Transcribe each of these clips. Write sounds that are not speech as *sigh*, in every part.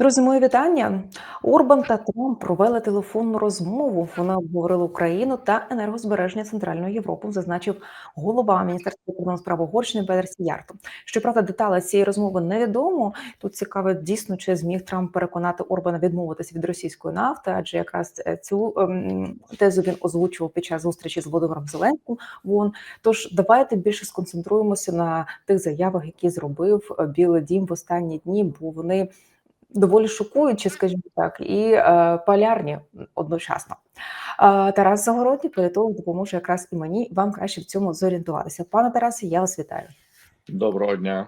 Друзі, мої вітання. Орбан та Трамп провели телефонну розмову. Вони обговорили Україну та енергозбереження Центральної Європи, зазначив голова Міністерства закордонних справ Угорщини Петер Сіярто. Щоправда, деталі цієї розмови невідомо. Тут цікаво дійсно, чи зміг Трамп переконати Орбана відмовитися від російської нафти, адже якраз е, цю ем, тезу він озвучував під час зустрічі з Володимиром Зеленським. Вон тож давайте більше сконцентруємося на тих заявах, які зробив е, Білий Дім в останні дні, бо вони доволі шокуючі, скажімо так, і е, полярні одночасно. Е, Тарас Загородній, політолог, допоможе якраз і мені вам краще в цьому зорієнтуватися. Пане Тарасе, я вас вітаю. Доброго дня.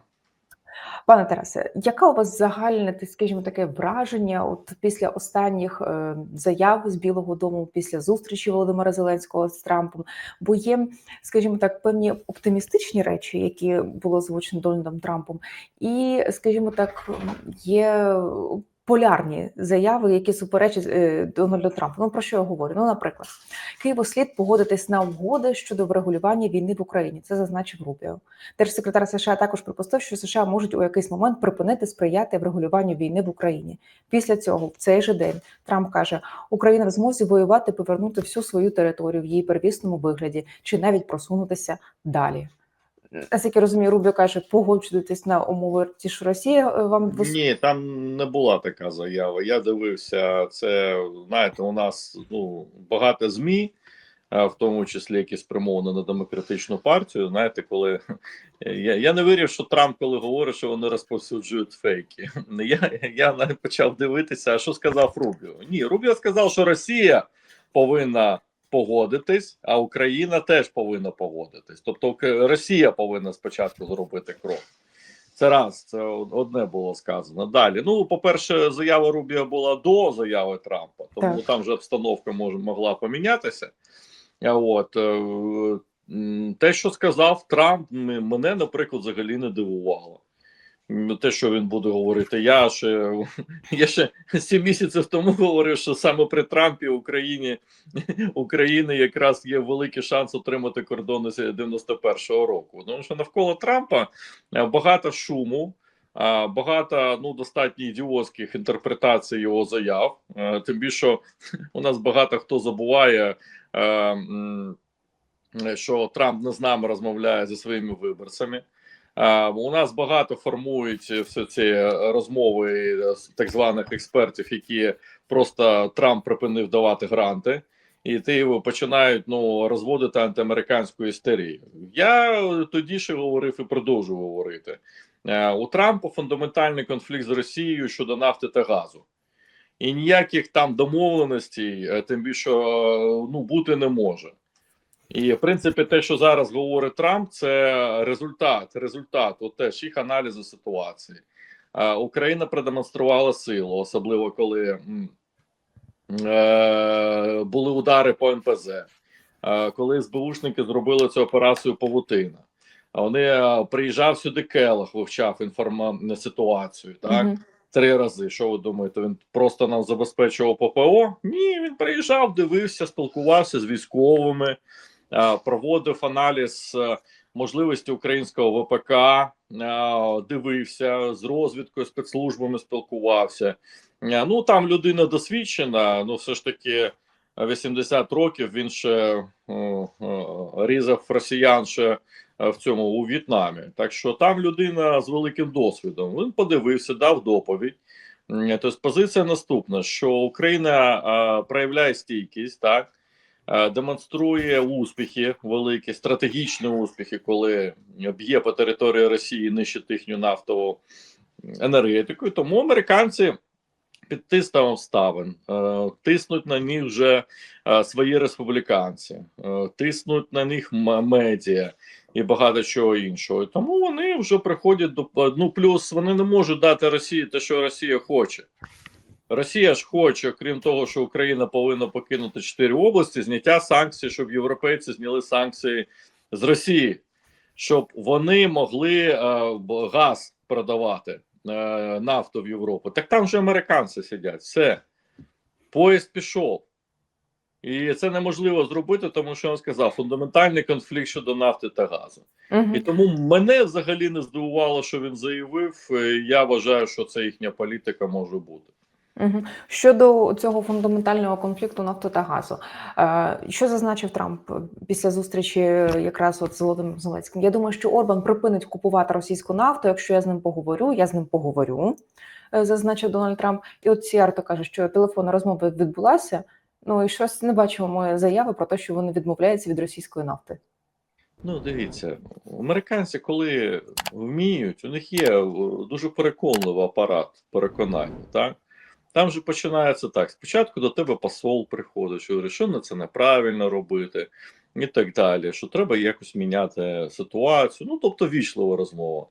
Пане Тарасе, яка у вас загальне, скажімо, таке враження от після останніх е, заяв з Білого Дому, після зустрічі Володимира Зеленського з Трампом? Бо є, скажімо так, певні оптимістичні речі, які було озвучено Дональдом Трампом, і, скажімо так, є полярні заяви, які суперечать е, Дональду Трампу. Ну про що я говорю? Ну, наприклад, Києву слід погодитись на угоди щодо врегулювання війни в Україні. Це зазначив Рубіо. Держсекретар США також припустив, що США можуть у якийсь момент припинити сприяти врегулюванню війни в Україні. Після цього, в цей же день, Трамп каже, Україна в змозі воювати, повернути всю свою територію в її первісному вигляді, чи навіть просунутися далі. Наскільки розумію, Рубіо каже, погоджуйтесь на умови ті, що Росія е, вам Ні, там не була така заява. Я дивився, це знаєте, у нас ну багато змі, а, в тому числі які спрямовані на демократичну партію. Знаєте, коли я я не вірив, що Трамп, коли говорить, що вони розповсюджують фейки. *laughs* Я я навіть почав дивитися, а що сказав Рубіо. Ні, Рубіо сказав, що Росія повинна погодитись, а Україна теж повинна погодитись. Тобто Росія повинна спочатку зробити крок. Це раз, це одне було сказано. Далі. Ну, по-перше, заява Рубіо була до заяви Трампа, тому Так. там вже обстановка може могла помінятися. А От е, те, що сказав Трамп, мене, наприклад, взагалі не дивувало. Те, що він буде говорити, я ще *laughs* я ще сім місяців тому говорив, що саме при Трампі Україні *laughs* України якраз є великий шанс отримати кордони з 91-го року. Тому що навколо Трампа е, багато шуму, багато ну достатньо ідіотських інтерпретацій його заяв. Е, Тим більше у нас багато хто забуває. е, Що Трамп не з нами розмовляє зі своїми виборцями. А, у нас багато формують все ці розмови е, з так званих експертів, які просто Трамп припинив давати гранти, і ти починають ну розводити антиамериканську істерію. Я тоді ще говорив і продовжую говорити. Е, У Трампа фундаментальний конфлікт з Росією щодо нафти та газу. І ніяких там домовленостей, е, тим більше е, ну бути не може. І в принципі, те, що зараз говорить Трамп, це результат, результат от теж їх аналізу ситуації. Е, Україна продемонструвала силу, особливо коли е, були удари по НПЗ, е, коли СБУшники зробили цю операцію Павутина. Вони е, приїжджав сюди Келах, вивчав інформа ситуацію. Так Мгм. три рази. Що ви думаєте? Він просто нам забезпечував ППО? Ні, він приїжджав, дивився, спілкувався з військовими, проводив аналіз е, можливості українського ВПК, е, дивився з розвідкою, спецслужбами спілкувався. Е, Ну там людина досвідчена, ну все ж таки. 80 років він ще е, е, різав росіян ще е, в цьому у В'єтнамі. Так що там людина з великим досвідом. Він подивився, дав доповідь. Тобто позиція наступна: що Україна е, проявляє стійкість, так е, демонструє успіхи, великі стратегічні успіхи, коли б'є по території Росії, нищить їхню нафтову енергетику. Тому американці під тиском обставин е, тиснуть на них вже е, свої республіканці, е, тиснуть на них медіа і багато чого іншого. Тому вони вже приходять до ну плюс вони не можуть дати Росії те, що Росія хоче. Росія ж хоче, крім того, що Україна повинна покинути чотири області, зняття санкцій, щоб європейці зняли санкції з Росії, щоб вони могли е, газ продавати е, нафту в Європу. Так там же американці сидять. Все, поїзд пішов. І це неможливо зробити, тому що я вам сказав фундаментальний конфлікт щодо нафти та газу. Мгм. І тому мене взагалі не здивувало, що він заявив. Е, Я вважаю, що це їхня політика може бути. Щодо цього фундаментального конфлікту нафти та газу, е, що зазначив Трамп після зустрічі якраз от з Володимиром Зеленським? Я думаю, що Орбан припинить купувати російську нафту. Якщо я з ним поговорю, я з ним поговорю, е, зазначив Дональд Трамп. І от Сіарто каже, що телефонна розмова відбулася. Ну і щось не бачимо моєї заяви про те, що вони відмовляються від російської нафти. Ну, дивіться, американці, коли вміють, у них є е, дуже переконливий апарат переконання. Так? Там же починається так: спочатку до тебе посол приходить, що на це неправильно робити, і так далі, що треба якось міняти ситуацію. Ну, тобто вічлива розмова.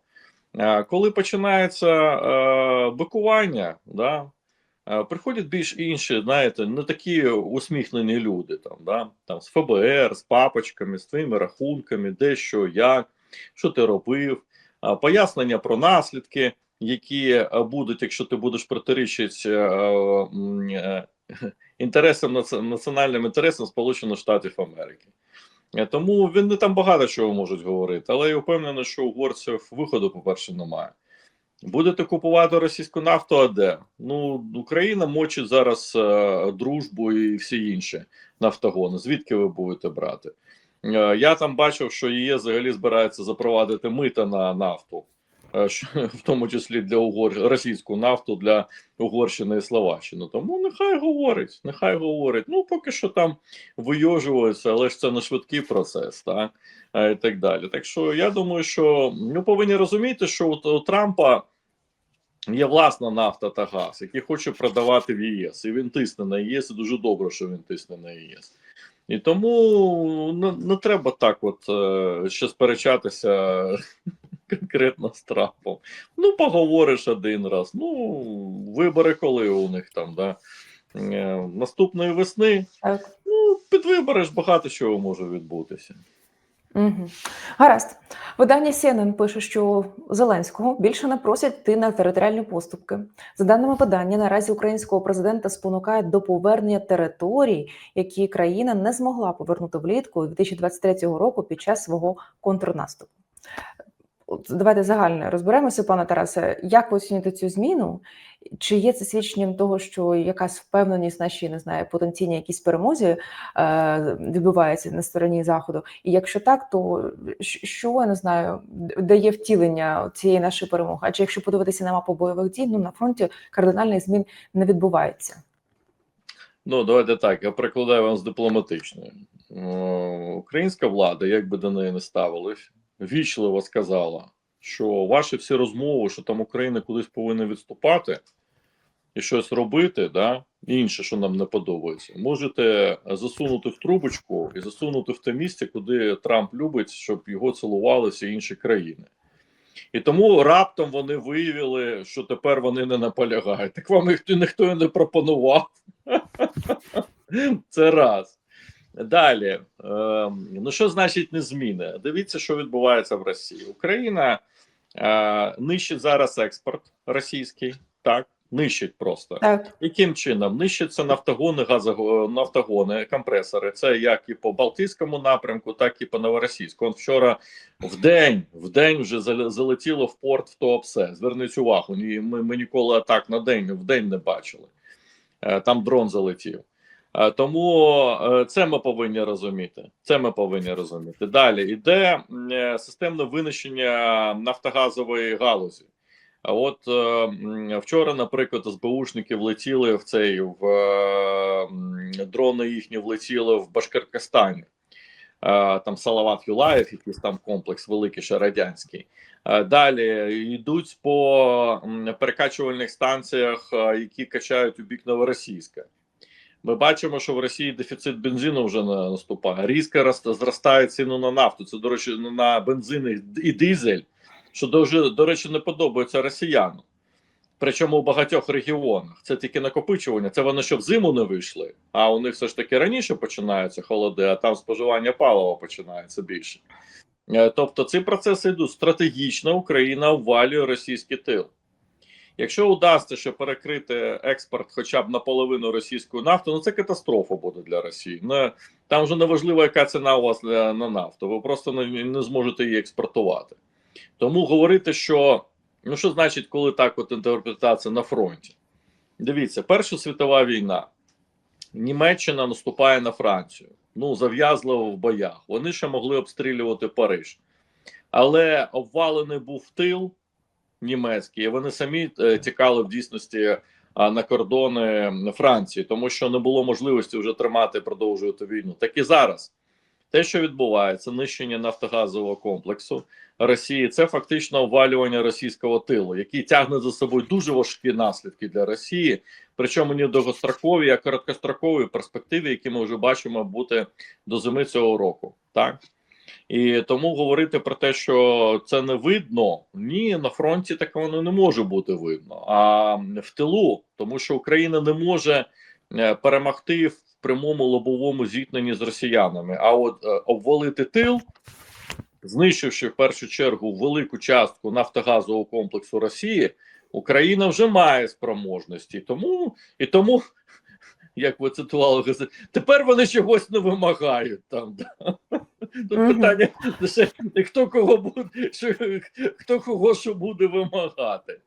Коли починається е, бикування, да, е, приходять більш інші, знаєте, не такі усміхнені люди, там, да, там, з ФБР, з папочками, з твоїми рахунками, де що, як, що ти робив, пояснення про наслідки, які е, будуть, якщо ти будеш протирічити е, е, *laughs* інтересам національним інтересам Сполучених Штатів Америки. Тому він не там багато чого можуть говорити, але я впевнений, що угорців виходу, по-перше, немає. Будете купувати російську нафту, а де? Ну, Україна мочить зараз е, дружбу і всі інші нафтогони. Звідки ви будете брати? Е, я там бачив, що ЄС взагалі збирається запровадити мита на нафту, *laughs* в тому числі для Угор... російську нафту для Угорщини і Словаччини. Тому нехай говорить, нехай говорить. Ну, поки що там вийожуються, але ж це не швидкий процес, так? Е, І так далі. Так що я думаю, що ми повинні розуміти, що у, Трампа є власна нафта та газ, який хоче продавати в ЄС. І він тисне на ЄС, і дуже добре, що він тисне на єС. І тому не, не треба так, от е, ще сперечатися конкретно з Трампом. Ну, поговориш один раз. Ну, вибори коли у них там, да? Е, наступної весни. Так. Ну, під вибори ж багато чого може відбутися. Угу. Гаразд. Видання CNN пише, що Зеленського більше не просять йти на територіальні поступки. За даними видання, наразі українського президента спонукають до повернення територій, які країна не змогла повернути влітку 2023 року під час свого контрнаступу. Давайте загально розберемося, пане Тарасе. Як ви оцінюєте цю зміну? Чи є це свідченням того, що якась впевненість нашій не знаю, потенційній якійсь перемозі е, відбувається на стороні заходу? І якщо так, то що я не знаю, дає втілення цієї нашої перемоги? Адже якщо подивитися на мапу бойових дій, ну на фронті кардинальних змін не відбувається. Ну, давайте так, я прикладаю вам з дипломатичної. Е, Українська влада, як би до неї не ставились, вічливо сказала, що ваші всі розмови, що там Україна кудись повинна відступати і щось робити, да, інше, що нам не подобається, можете засунути в трубочку і засунути в те місце, куди Трамп любить, щоб його цілували всі інші країни. І тому раптом вони виявили, що тепер вони не наполягають. Так вам ніхто, ніхто і не пропонував. *laughs* Це раз. Далі, ем, ну що значить не зміни? Дивіться, що відбувається в Росії. Україна е, нищить зараз експорт російський, так, нищить просто. Так, Яким чином нищаться нафтогони, газого нафтогони, компресори? Це як і по Балтійському напрямку, так і по Новоросійську. Он вчора в день, в день вже залетіло в порт в Туапсе. Зверніть увагу, ми, ми ніколи атак на день в день не бачили. Е, Там дрон залетів. Е, Тому е, це ми повинні розуміти. Це ми повинні розуміти. Далі іде е, системне винищення нафтогазової галузі. От вчора, наприклад, СБУшники влетіли в цей в дрони їхні влетіли в Башкортостані. Е, там Салават Юлаєв, якийсь там комплекс великий, ще радянський. Далі йдуть по перекачувальних станціях, які качають у бік Новоросійська. Ми бачимо, що в Росії дефіцит бензину вже на- наступає. Різко рост- зростає ціну на нафту. Це, до речі, на бензин і- дизель, що дуже, до речі, не подобається росіянам. Причому у багатьох регіонах це тільки накопичування. Це вони щоб зиму не вийшли. А у них все ж таки раніше починаються холоди, а там споживання палива починається більше. Е, Тобто ці процеси йдуть стратегічно. Україна обвалює російський тил. Якщо удасться ще перекрити експорт хоча б наполовину російської нафти, ну це катастрофа буде для Росії. Не, там вже не важливо, яка ціна у вас для, на нафту. Ви просто не, не зможете її експортувати. Тому говорити, що ну що значить, коли так от інтерпретація на фронті? Дивіться, Перша світова війна. Німеччина наступає на Францію. Ну, зав'язливо в боях. Вони ще могли обстрілювати Париж. Але обвалений був тил німецький, і вони самі е, тікали в дійсності на кордони Франції, тому що не було можливості вже тримати продовжувати війну. Так і зараз. Те, що відбувається, нищення нафтогазового комплексу Росії, це фактично обвалювання російського тилу, який тягне за собою дуже важкі наслідки для Росії, причому не довгострокові, а короткострокові перспективи, які ми вже бачимо бути до зими цього року. Так і тому говорити про те, що це не видно, ні, на фронті так воно не може бути видно. А в тилу, тому що Україна не може е, перемогти в прямому лобовому зіткненні з росіянами. А от е, обвалити тил, знищивши в першу чергу велику частку нафтогазового комплексу Росії, Україна вже має спроможності. Тому і тому, *laughs* як ви цитували, тепер вони чогось не вимагають там. Да? Тут угу. питання лише хто кого буде, що, хто кого що буде вимагати.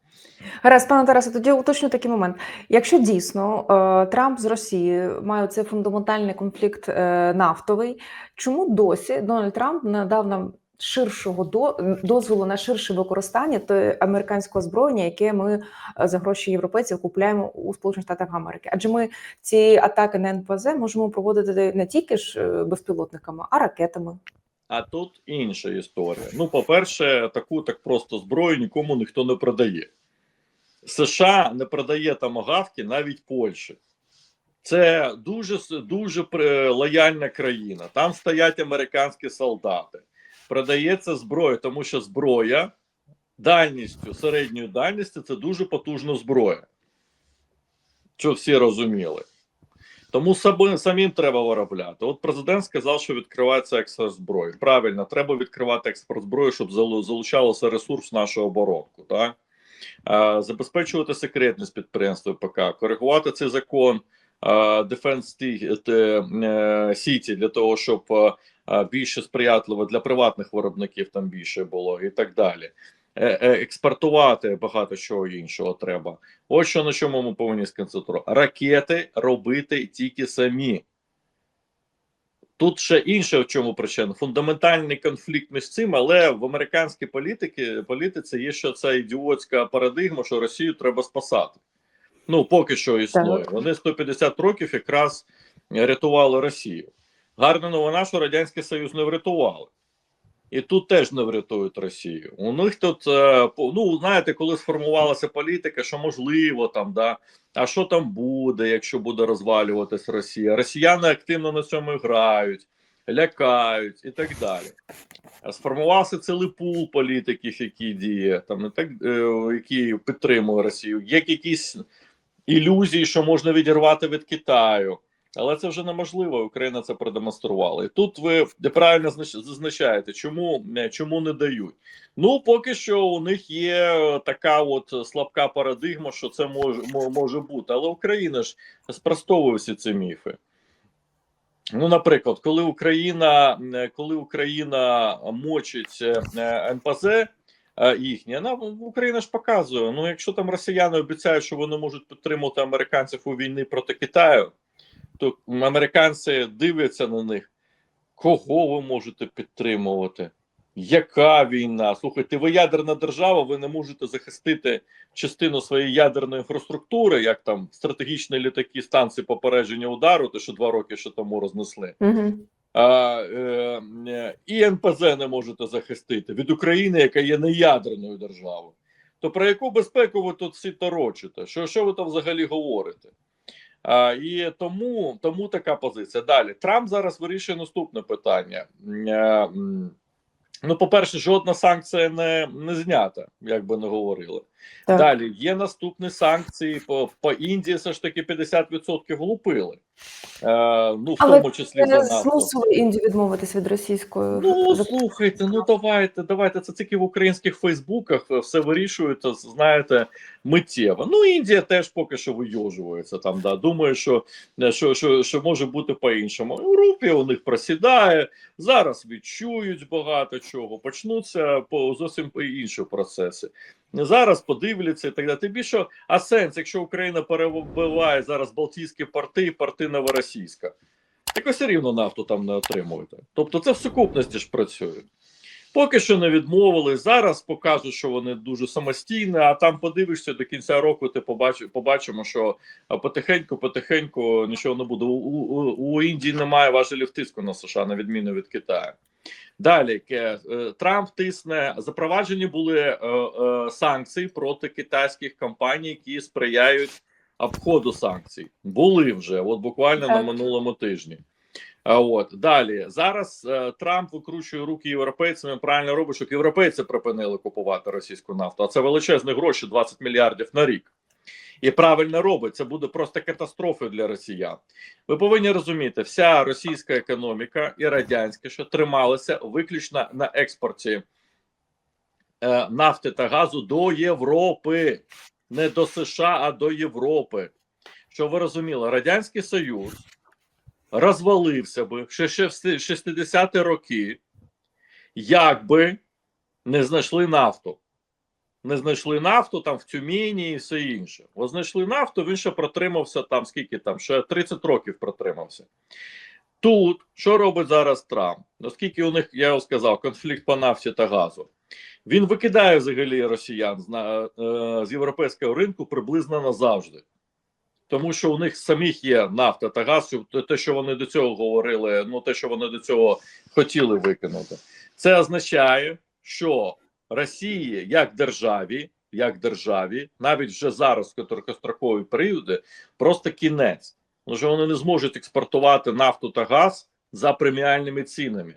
Гаразд, пане Тарасе, тоді уточню такий момент. Якщо дійсно е, Трамп з Росії має цей фундаментальний конфлікт е, нафтовий, чому досі Дональд Трамп надав нам ширшого до, дозволу на ширше використання то американського озброєння, яке ми е, за гроші європейців купуємо у Сполучених Штатах Америки? Адже ми ці атаки на НПЗ можемо проводити не тільки ж е, безпілотниками, а ракетами. А тут інша історія. Ну, по-перше, таку так просто зброю нікому ніхто не продає. США не продає тамагавки навіть Польщі. Це дуже дуже при- лояльна країна. Там стоять американські солдати. Продається зброя, тому що зброя дальністю, середньою дальністю це дуже потужна зброя. Що всі розуміли. Тому самим треба виробляти. От президент сказав, що відкривається експорт зброї. Правильно, треба відкривати експорт зброї, щоб залу- залучалося ресурс нашу оборонку. Так? Забезпечувати секретність підприємства ПК, коригувати цей закон а, Defense Т- е, City для того, щоб а, більше сприятливо для приватних виробників там більше було і так далі. Е, е, Експортувати багато чого іншого треба. Ось що на чому ми повинні сконцентрувати. Ракети робити тільки самі. Тут ще інше в чому причина. Фундаментальний конфлікт між цим, але в американській політики, політиці є ще ця ідіотська парадигма, що Росію треба спасати. Ну, поки що існує. Вони 150 років якраз рятували Росію. Гарна новина, що Радянський Союз не врятували. І тут теж не врятують Росію. У них тут, е, ну знаєте, коли сформувалася політика, що можливо там, да, а що там буде, якщо буде розвалюватись Росія? Росіяни активно на цьому грають, лякають і так далі. Сформувався цілий пул політиків, які діє, там так е, які підтримує Росію. Є якісь ілюзії, що можна відірвати від Китаю. Але це вже неможливо. Україна це продемонструвала. І тут ви правильно зазначаєте, чому, е, чому не дають. Ну поки що у них є така от слабка парадигма, що це може, може бути. Але Україна ж спростовує всі ці міфи. Ну, наприклад, коли Україна, е, коли Україна мочить е, НПЗ їхні, вона Україна ж показує. Ну, якщо там росіяни обіцяють, що вони можуть підтримувати американців у війні проти Китаю, то американці дивляться на них. Кого ви можете підтримувати? Яка війна? Слухайте, ви ядерна держава, ви не можете захистити частину своєї ядерної інфраструктури, як там стратегічні літаки станції попередження удару, те, що два роки ще тому рознесли. Угу. А, е, е, і НПЗ не можете захистити від України, яка є неядерною державою. То про яку безпеку ви тут всі торочите? Що, що ви там взагалі говорите? А, і тому, тому така позиція. Далі Трамп зараз вирішує наступне питання. Е, Ну, по-перше, жодна санкція не, не знята, як би не говорили. Так. Далі є наступні санкції по, по Індії. Все ж таки 50% влупили. Е, ну в Але тому числі за Це нафту. змусило Індію відмовитись від російської Ну слухайте, ну давайте, давайте. Це тільки в українських Фейсбуках е, все вирішуєте, знаєте, миттєво. Ну Індія теж поки що вийожується там. Да, думаю, що, е, що, що, що може бути по-іншому. Рупія у них просідає. Зараз відчують багато чого. Почнуться по зовсім по інші процеси. Зараз подивляться і так далі. Тим більше, а сенс, якщо Україна перебиває зараз Балтійські порти і порти Новоросійська. Так все рівно нафту там не отримуєте. Тобто це в сукупності ж працює. Поки що не відмовили. Зараз покажуть, що вони дуже самостійні, а там подивишся до кінця року, ти побач, побачимо, що потихеньку, потихеньку нічого не буде. У, у, у Індії немає важелів тиску на США, на відміну від Китаю. Далі е, Трамп тисне запроваджені були е, е, санкції проти китайських компаній, які сприяють обходу санкцій. Були вже, от буквально на минулому тижні. А от далі зараз е, Трамп викручує руки європейцям. Він правильно робить, щоб європейці припинили купувати російську нафту. А це величезні гроші, 20 мільярдів на рік. І правильно робить, це буде просто катастрофою для росіян. Ви повинні розуміти, вся російська економіка і радянська, що трималася виключно на експорті е, нафти та газу до Європи, не до США, а до Європи. Що ви розуміли, Радянський Союз розвалився би ще в 60-ті роки, якби не знайшли нафту. Не знайшли нафту там в Тюмені і все інше. Бо знайшли нафту, він ще протримався там, скільки там, ще 30 років протримався. Тут що робить зараз Трамп? Оскільки у них, я сказав, конфлікт по нафті та газу. Він викидає взагалі росіян з, на, е, з європейського ринку приблизно назавжди. Тому що у них самих є нафта та газ, те, що вони до цього говорили, ну те, що вони до цього хотіли викинути. Це означає, що Росії як державі, як державі, навіть вже зараз короткострокові періоди, просто кінець. Тому що вони не зможуть експортувати нафту та газ за преміальними цінами.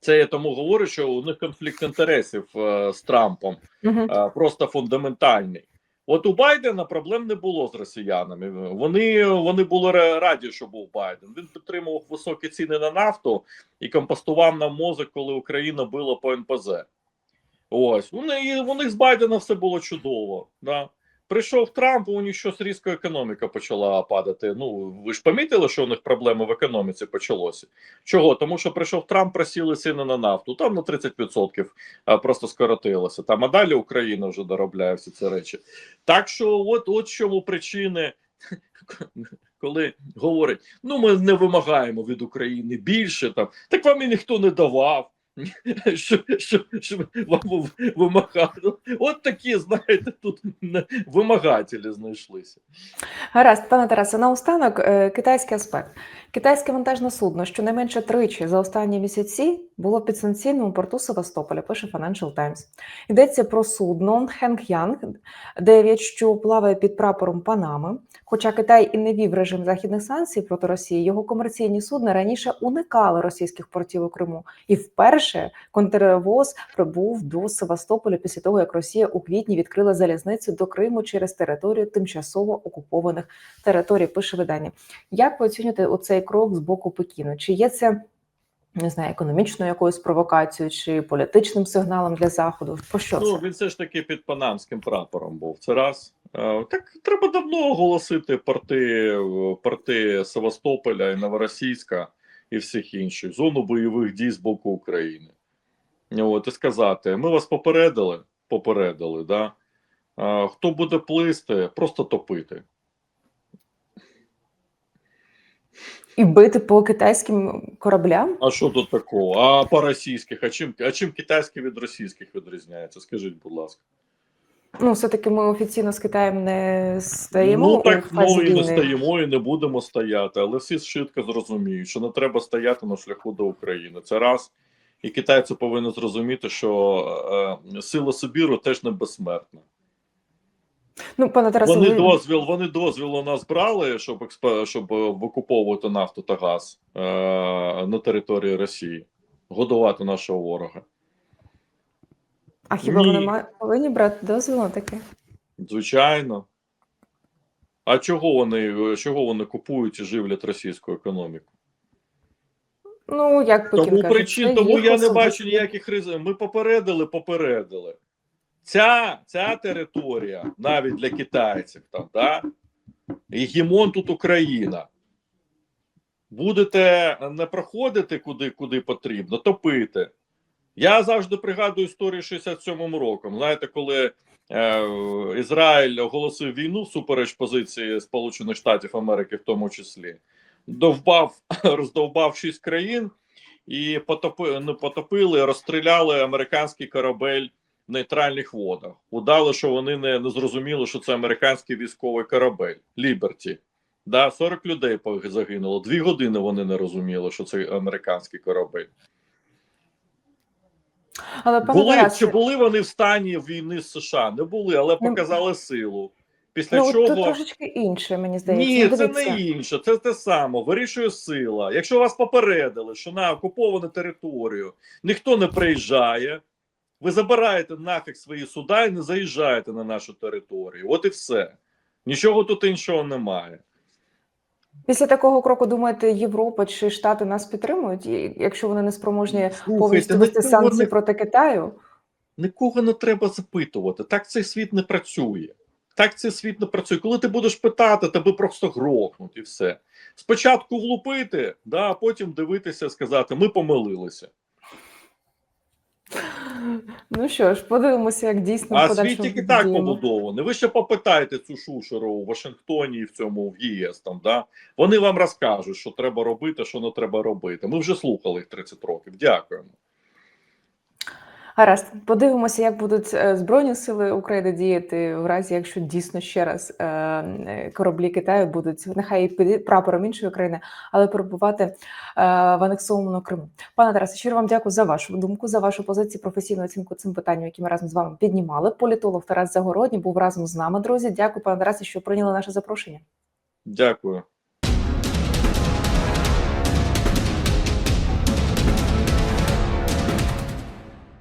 Це я тому говорю, що у них конфлікт інтересів е, з Трампом е, просто фундаментальний. От у Байдена проблем не було з росіянами. Вони вони були раді, що був Байден. Він підтримував високі ціни на нафту і компостував нам мозок, коли Україна била по НПЗ. Ось них, у них з Байдена все було чудово. Да? Прийшов Трамп, у них щось різко економіка почала падати. Ну ви ж помітили, що у них проблеми в економіці почалося. Чого? Тому що прийшов Трамп, просіли ціни на нафту, там на 30% просто скоротилося. Там а далі Україна вже доробляє всі ці речі. Так що, от от чому причини, *laughs* коли говорять: ну ми не вимагаємо від України більше там, так вам і ніхто не давав. Що, що, що вам вимагали? От такі, знаєте, тут вимагателі знайшлися. Гаразд, пане Тарасе, наостанок е, китайський аспект. Китайське вантажне судно щонайменше тричі за останні місяці було в підстанційному порту Севастополя, пише Financial Times. Йдеться про судно Хенг'янг 9, що плаває під прапором Панами. Хоча Китай і не вів режим західних санкцій проти Росії, його комерційні судна раніше уникали російських портів у Криму. І вперше контрвоз прибув до Севастополя після того, як Росія у квітні відкрила залізницю до Криму через територію тимчасово окупованих територій. Пише видання. Як ви оцінюєте оцей крок з боку Пекіну? Чи є це не знаю, економічною якоюсь провокацією, чи політичним сигналом для заходу? Про що Ну це? він все ж таки під панамським прапором був. Це раз. Е, Так треба давно оголосити порти, порти Севастополя і Новоросійська і всіх інших зону бойових дій з боку України. От і сказати: ми вас попередили, попередили, да? Е, Хто буде плисти, просто топити. І бити по китайським кораблям? А що тут такого? А по російських? А чим, а чим китайські від російських відрізняється? Скажіть, будь ласка. Ну, все-таки ми офіційно з Китаєм не стоїмо. Ну так ну і не стоїмо, і не будемо стояти. Але всі швидко зрозуміють, що не треба стояти на шляху до України. Це раз. І китайці повинні зрозуміти, що е, сила Сибіру теж не безсмертна. Ну, пане Тарасе, Вони ви- дозвіл, вони дозвіл у нас брали, щоб експо, щоб е, викуповувати нафту та газ е, на території Росії, годувати нашого ворога. А хіба Ні. вони ма- повинні брати дозвіл на таке? Звичайно. А чого вони, чого вони купують і живлять російську економіку? Ну, як Пекін Тому каже, причин, тому я не бачу ніяких ризиків. Ми попередили, попередили. Ця, ця територія, навіть для китайців, там, да? гімон тут Україна. Будете не проходити куди, куди потрібно, топити. Я завжди пригадую історію 67-му роком. Знаєте, коли е, Ізраїль оголосив війну всупереч позиції Сполучених Штатів Америки, в тому числі, довбав, *coughs* роздовбав шість країн і потопи, ну, потопили, розстріляли американський корабель нейтральних водах. Удали, що вони не, не зрозуміли, що це американський військовий корабель Ліберті. Да, 40 людей загинуло. Дві години вони не розуміли, що це американський корабель. Але Були Тарасе, чи були вони в стані війни з США? Не були, але Ну, показали силу. Після ну, чого тут трошечки інше, мені здається. ні, Ну, це не інше, це те саме. Вирішує сила. Якщо вас попередили, що на окуповану територію ніхто не приїжджає, ви забираєте нафіг свої суда і не заїжджаєте на нашу територію. От і все. Нічого тут іншого немає. Після такого кроку, думаєте, Європа чи Штати нас підтримують, якщо вони не спроможні повністю вести санкції не, проти Китаю? нікого не треба запитувати. Так цей світ не працює. Так цей світ не працює. Коли ти будеш питати, тебе просто грохнуть і все. Спочатку влупити, да, а потім дивитися, сказати: ми помилилися. Ну що ж, подивимося, як дійсно А світ тільки так побудований. Ви ще попитаєте цю шушеру у Вашингтоні і в цьому в ЄС. Там да вони вам розкажуть, що треба робити, що не треба робити. Ми вже слухали їх 30 років. Дякуємо. Гаразд, подивимося, як будуть е, збройні сили України діяти в разі, якщо дійсно ще раз е, кораблі Китаю будуть нехай і під прапором іншої країни, але перебувати е, в анексованому Криму. Пане Тарасе, щиро вам дякую за вашу думку, за вашу позицію, професійну оцінку цим питанням, які ми разом з вами піднімали. Політолог Тарас Загородній був разом з нами. Друзі, дякую, пане Тарасе, що прийняли наше запрошення. Дякую.